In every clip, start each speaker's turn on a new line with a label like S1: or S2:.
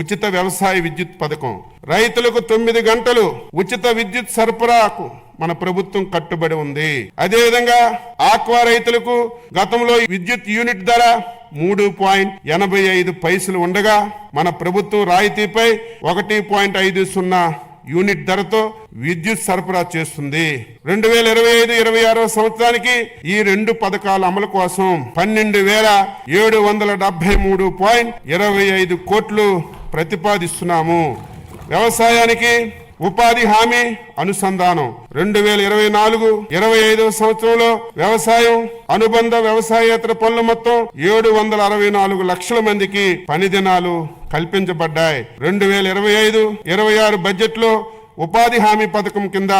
S1: ఉచిత వ్యవసాయ విద్యుత్ పథకం. రైతులకు తొమ్మిది గంటలు ఉచిత విద్యుత్ సరఫరాకు మన ప్రభుత్వం కట్టుబడి ఉంది. అదేవిధంగా ఆక్వా రైతులకు గతంలో విద్యుత్ యూనిట్ ధర మూడు పాయింట్ ఎనభై ఐదు పైసలు ఉండగా మన ప్రభుత్వం రాయితీపై ఒకటి పాయింట్ ఐదు సున్నా యూనిట్ ధరతో విద్యుత్ సరఫరా చేస్తుంది. రెండు వేల ఇరవై ఐదు ఇరవై ఆరో సంవత్సరానికి ఈ రెండు పథకాల అమలు కోసం పన్నెండు వేల ఏడు వందల డెబ్బై మూడు పాయింట్ ఇరవై ఐదు కోట్లు ప్రతిపాదిస్తున్నాము. వ్యవసాయానికి ఉపాధి హామీ అనుసంధానం. రెండు వేల ఇరవై నాలుగు ఇరవై ఐదవ సంవత్సరంలో వ్యవసాయం అనుబంధ వ్యవసాయేతర పనులు మొత్తం ఏడు వందల అరవై నాలుగు లక్షల మందికి పని దినాలు కల్పించబడ్డాయి. రెండు వేల ఇరవై ఐదు ఇరవై ఆరు బడ్జెట్లో ఉపాధి హామీ పథకం కింద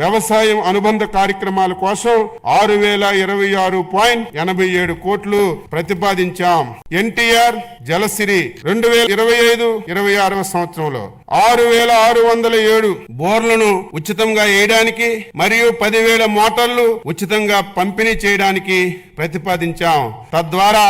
S1: వ్యవసాయం అనుబంధ కార్యక్రమాల కోసం ఆరు వేల ఇరవై ఆరు పాయింట్ ఎనభై ఏడు కోట్లు ప్రతిపాదించాం. ఎన్టీఆర్ జలసిరి రెండు వేల ఇరవై ఐదు ఇరవై ఆరవ సంవత్సరంలో ఆరు వేల ఆరు వందల ఏడు బోర్లను ఉచితంగా వేయడానికి మరియు పదివేల మోటార్లు ఉచితంగా పంపిణీ చేయడానికి ప్రతిపాదించాం. తద్వారా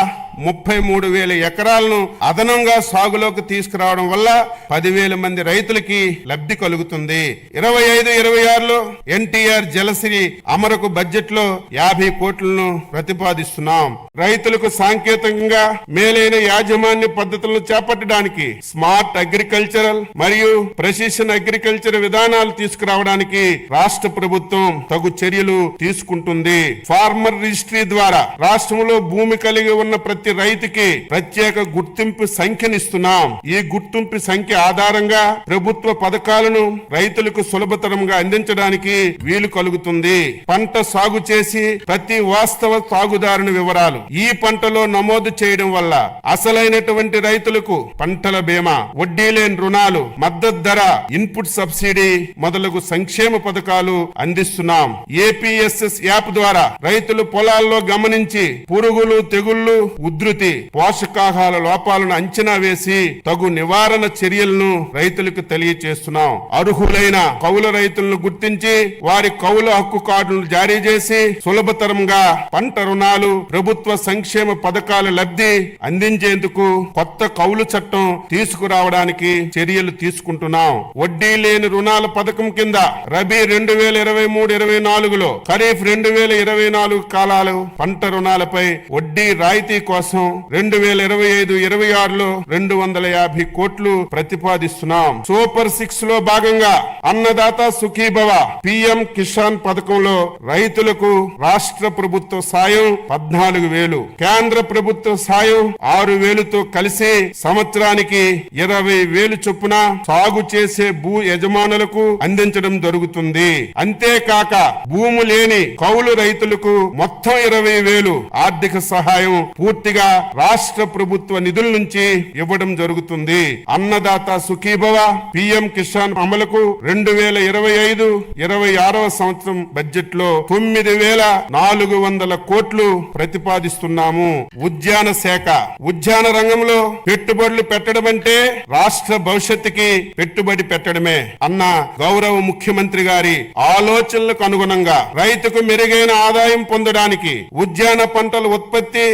S1: ముప్పై మూడు వేల ఎకరాలను అదనంగా సాగులోకి తీసుకురావడం వల్ల పదివేల మంది రైతులకి లబ్ధి కలుగుతుంది. ఇరవై ఐదు ఇరవై ఆరులో ఎన్టీఆర్ జలశ్రీ అమరకు బడ్జెట్లో యాభై కోట్లను ప్రతిపాదిస్తున్నాం. రైతులకు సాంకేతికంగా మేలైన యాజమాన్య పద్ధతులను చేపట్టడానికి స్మార్ట్ అగ్రికల్చరల్ మరియు ప్రెసిషన్ అగ్రికల్చర్ విధానాలు తీసుకురావడానికి రాష్ట్ర ప్రభుత్వం తగు చర్యలు తీసుకుంటుంది. ఫార్మర్ రిజిస్ట్రీ ద్వారా రాష్ట్రంలో భూమి కలిగి ఉన్న ప్రతి రైతుకి ప్రత్యేక గుర్తింపు సంఖ్యనిస్తున్నాం. ఈ గుర్తింపు సంఖ్య ఆధారంగా ప్రభుత్వ పథకాలను రైతులకు సులభతరంగా అందించడానికి వీలు కలుగుతుంది. పంట సాగు చేసి ప్రతి వాస్తవ సాగుదారుని వివరాలు ఈ పంటలో నమోదు చేయడం వల్ల అసలైనటువంటి రైతులకు పంటల బీమా వడ్డీ లేని రుణాలు మద్దతు ధర ఇన్పుట్ సబ్సిడీ మొదలగు సంక్షేమ పథకాలు అందిస్తున్నాం. ఏపీఎస్ఎస్ యాప్ ద్వారా రైతులు పొలాల్లో గమనించి పురుగులు తెగుళ్ళు ఉధృతి పోషకాహార లోపాలను అంచనా వేసి తగు నివారణ చర్యలను రైతులకు తెలియచేస్తున్నాం. అర్హులైన కౌల రైతులను గుర్తించి వారి కౌల హక్కు కార్డులను జారీ చేసి సులభతరంగా పంట రుణాలు ప్రభుత్వ సంక్షేమ పథకాల లబ్ధి అందించేందుకు కొత్త కౌలు చట్టం తీసుకురావడానికి చర్యలు తీసుకుంటున్నాం. వడ్డీ లేని రుణాల పథకం కింద రబీ రెండు వేల ఇరవై మూడు ఇరవై నాలుగులో ఖరీఫ్ రెండు వేల ఇరవై నాలుగు కాలాలు పంట రుణాలపై వడ్డీ రాయితీ కోసం రెండు వేల ఇరవై ఐదు ఇరవై ఆరులో రెండు వందల యాభై కోట్లు ప్రతిపాదిస్తున్నాం. సూపర్ సిక్స్లో భాగంగా అన్నదాత సుఖీభవ పిఎం కిసాన్ పథకంలో రైతులకు రాష్ట్ర ప్రభుత్వ సాయం పద్నాలుగు వేలు కేంద్ర ప్రభుత్వ సాయం ఆరు వేలుతో కలిసి సంవత్సరానికి ఇరవై వేలు చొప్పున సాగు చేసే భూ యజమానులకు అందించడం జరుగుతుంది. అంతేకాక భూము లేని కౌలు రైతులకు మొత్తం ఇరవై వేలు ఆర్థిక సహాయం పూర్తి పూర్తిగా రాష్ట్ర ప్రభుత్వ నిధుల నుంచి ఇవ్వడం జరుగుతుంది. అన్నదాత సుఖీభవ పిఎం కిసాన్ అమలుకు రెండు వేల ఇరవై ఐదు ఇరవై ఆరవ సంవత్సరం బడ్జెట్లో తొమ్మిది వేల నాలుగు వందల కోట్లు ప్రతిపాదిస్తున్నాము. ఉద్యాన శాఖ. ఉద్యాన రంగంలో పెట్టుబడులు పెట్టడం అంటే రాష్ట్ర భవిష్యత్తుకి పెట్టుబడి పెట్టడమే. అన్న గౌరవ ముఖ్యమంత్రి గారి ఆలోచనలకు అనుగుణంగా రైతుకు మెరుగైన ఆదాయం పొందడానికి ఉద్యాన పంటల ఉత్పత్తి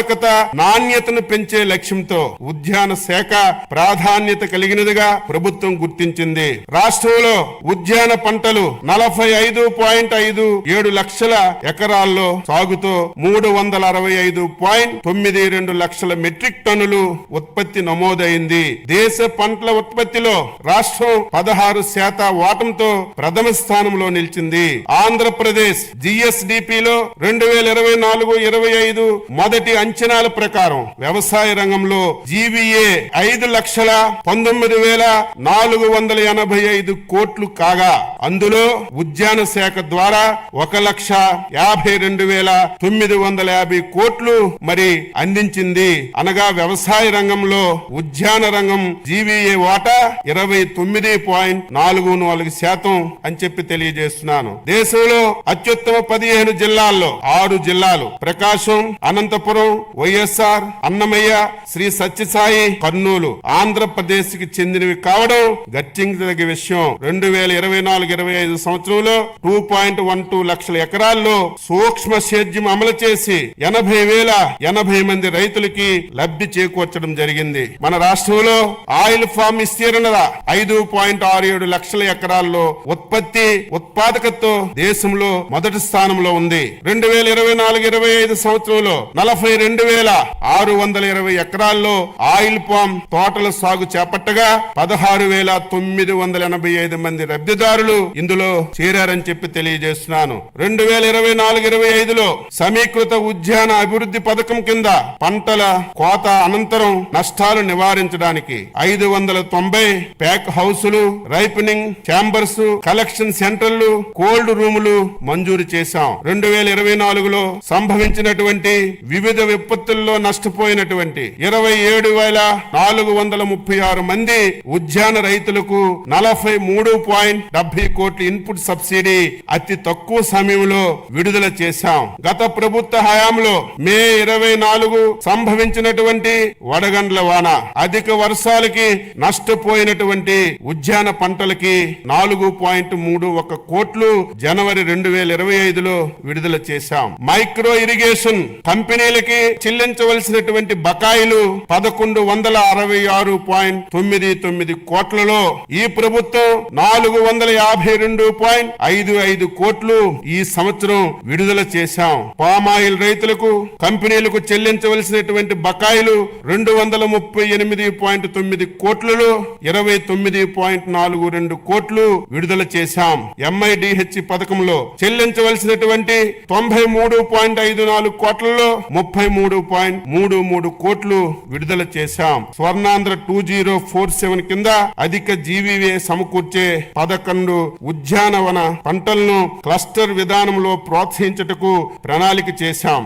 S1: ఉత్పాదకత నాణ్యతను పెంచే లక్ష్యంతో ఉద్యాన శాఖ ప్రాధాన్యత కలిగినదిగా ప్రభుత్వం గుర్తించింది. రాష్ట్రంలో ఉద్యాన పంటలు నలభై ఐదు పాయింట్ ఐదు ఏడు లక్షల ఎకరాల్లో సాగుతో మూడు వందల అరవై ఐదు పాయింట్ తొమ్మిది రెండు లక్షల మెట్రిక్ టన్నులు ఉత్పత్తి నమోదైంది. దేశ పంటల ఉత్పత్తిలో రాష్ట్రం పదహారు శాత వాటంతో ప్రథమ స్థానంలో నిలిచింది. ఆంధ్రప్రదేశ్ జిఎస్డిపిలో రెండు వేల ఇరవై నాలుగు ఇరవై ఐదు మొదటి అంచనాల ప్రకారం వ్యవసాయ రంగంలో జీవీఏ ఐదు లక్షల పంతొమ్మిది వేల నాలుగు వందల ఎనభై ఐదు కోట్లు కాగా అందులో ఉద్యాన శాఖ ద్వారా ఒక లక్ష యాభై రెండు వేల తొమ్మిది వందల యాభై కోట్లు మరి అందించింది. అనగా వ్యవసాయ రంగంలో ఉద్యాన రంగం జీవీఏ వాటా ఇరవై తొమ్మిది పాయింట్ నాలుగు నాలుగు శాతం అని చెప్పి తెలియజేస్తున్నాను. దేశంలో అత్యుత్తమ పదిహేను జిల్లాల్లో ఆరు జిల్లాలు ప్రకాశం అనంతపురం వైఎస్ఆర్ అన్నమయ్య శ్రీ సత్యసాయి కర్నూలు ఆంధ్రప్రదేశ్కి చెందినవి కావడం గర్తించదగ్గ విషయం. రెండు వేల ఇరవై నాలుగు ఇరవై ఐదు సంవత్సరంలో టూ పాయింట్ వన్ టూ లక్షల ఎకరాల్లో సూక్ష్మ సేద్యం అమలు చేసి ఎనభై వేల ఎనభై మంది రైతులకి లబ్ధి చేకూర్చడం జరిగింది. మన రాష్ట్రంలో ఆయిల్ ఫామ్ విస్తీర్ణత ఐదు పాయింట్ ఆరు ఏడు లక్షల ఎకరాల్లో ఉత్పత్తి ఉత్పాదకతో దేశంలో మొదటి స్థానంలో ఉంది. రెండు వేల ఇరవై నాలుగు ఇరవై ఐదు సంవత్సరంలో నలభై రెండు వేల ఆరు వందల ఇరవై ఎకరాల్లో ఆయిల్ పామ్ తోటల సాగు చేపట్టగా పదహారు వేల తొమ్మిది వందల ఎనభై ఐదు మంది లబ్ధిదారులు ఇందులో చేరారని చెప్పి తెలియజేస్తున్నాను. రెండు వేల ఇరవై నాలుగు ఇరవై ఐదులో సమీకృత ఉద్యాన అభివృద్ధి పథకం కింద పంటల కోత అనంతరం నష్టాలు నివారించడానికి ఐదు వందల తొంభై ప్యాక్ హౌసులు రైపనింగ్ ఛాంబర్స్ కలెక్షన్ సెంటర్లు కోల్డ్ రూములు మంజూరు చేశాం. రెండు వేల ఇరవై నాలుగులో సంభవించినటువంటి వివిధ విపత్తుల్లో నష్టపోయినటువంటి ఇరవై ఏడు వేల నాలుగు వందల ముప్పై ఆరు మంది ఉద్యాన రైతులకు నలభై మూడు పాయింట్ డెబ్బై కోట్ల ఇన్పుట్ సబ్సిడీ అతి తక్కువ సమయంలో విడుదల చేశాం. గత ప్రభుత్వ హయాంలో మే ఇరవై నాలుగు సంభవించినటువంటి వడగండ్ల వాన అధిక వర్షాలకి నష్టపోయినటువంటి ఉద్యాన పంటలకి నాలుగు పాయింట్ మూడు ఒక కోట్లు జనవరి రెండు వేల ఇరవై ఐదులో విడుదల చేశాం. మైక్రో ఇరిగేషన్ కంపెనీలకి చెల్లించవలసినటువంటి బకాయిలు పదకొండు వందల అరవై ఆరు పాయింట్ తొమ్మిది తొమ్మిది కోట్లలో ఈ ప్రభుత్వం నాలుగు వందల యాభై రెండు పాయింట్ ఐదు ఐదు కోట్లు ఈ సంవత్సరం విడుదల చేశాం. పామాయిల్ రైతులకు కంపెనీలకు చెల్లించవలసినటువంటి బకాయిలు రెండు వందల ముప్పై ఎనిమిది పాయింట్ తొమ్మిది కోట్లలో ఇరవై తొమ్మిది పాయింట్ నాలుగు రెండు కోట్లు విడుదల చేశాం. ఎంఐడిహెచ్ పథకంలో చెల్లించవలసినటువంటి తొంభై మూడు పాయింట్ ఐదు నాలుగు కోట్లలో ముప్పై మూడు పాయింట్ మూడు మూడు కోట్లు విడుదల చేశాం. Swarnandhra two zero four seven కింద అధిక జీవీవే సమకూర్చే పదకొండు ఉద్యానవన పంటలను క్లస్టర్ విధానంలో ప్రోత్సహించుటకు ప్రణాళిక చేశాం.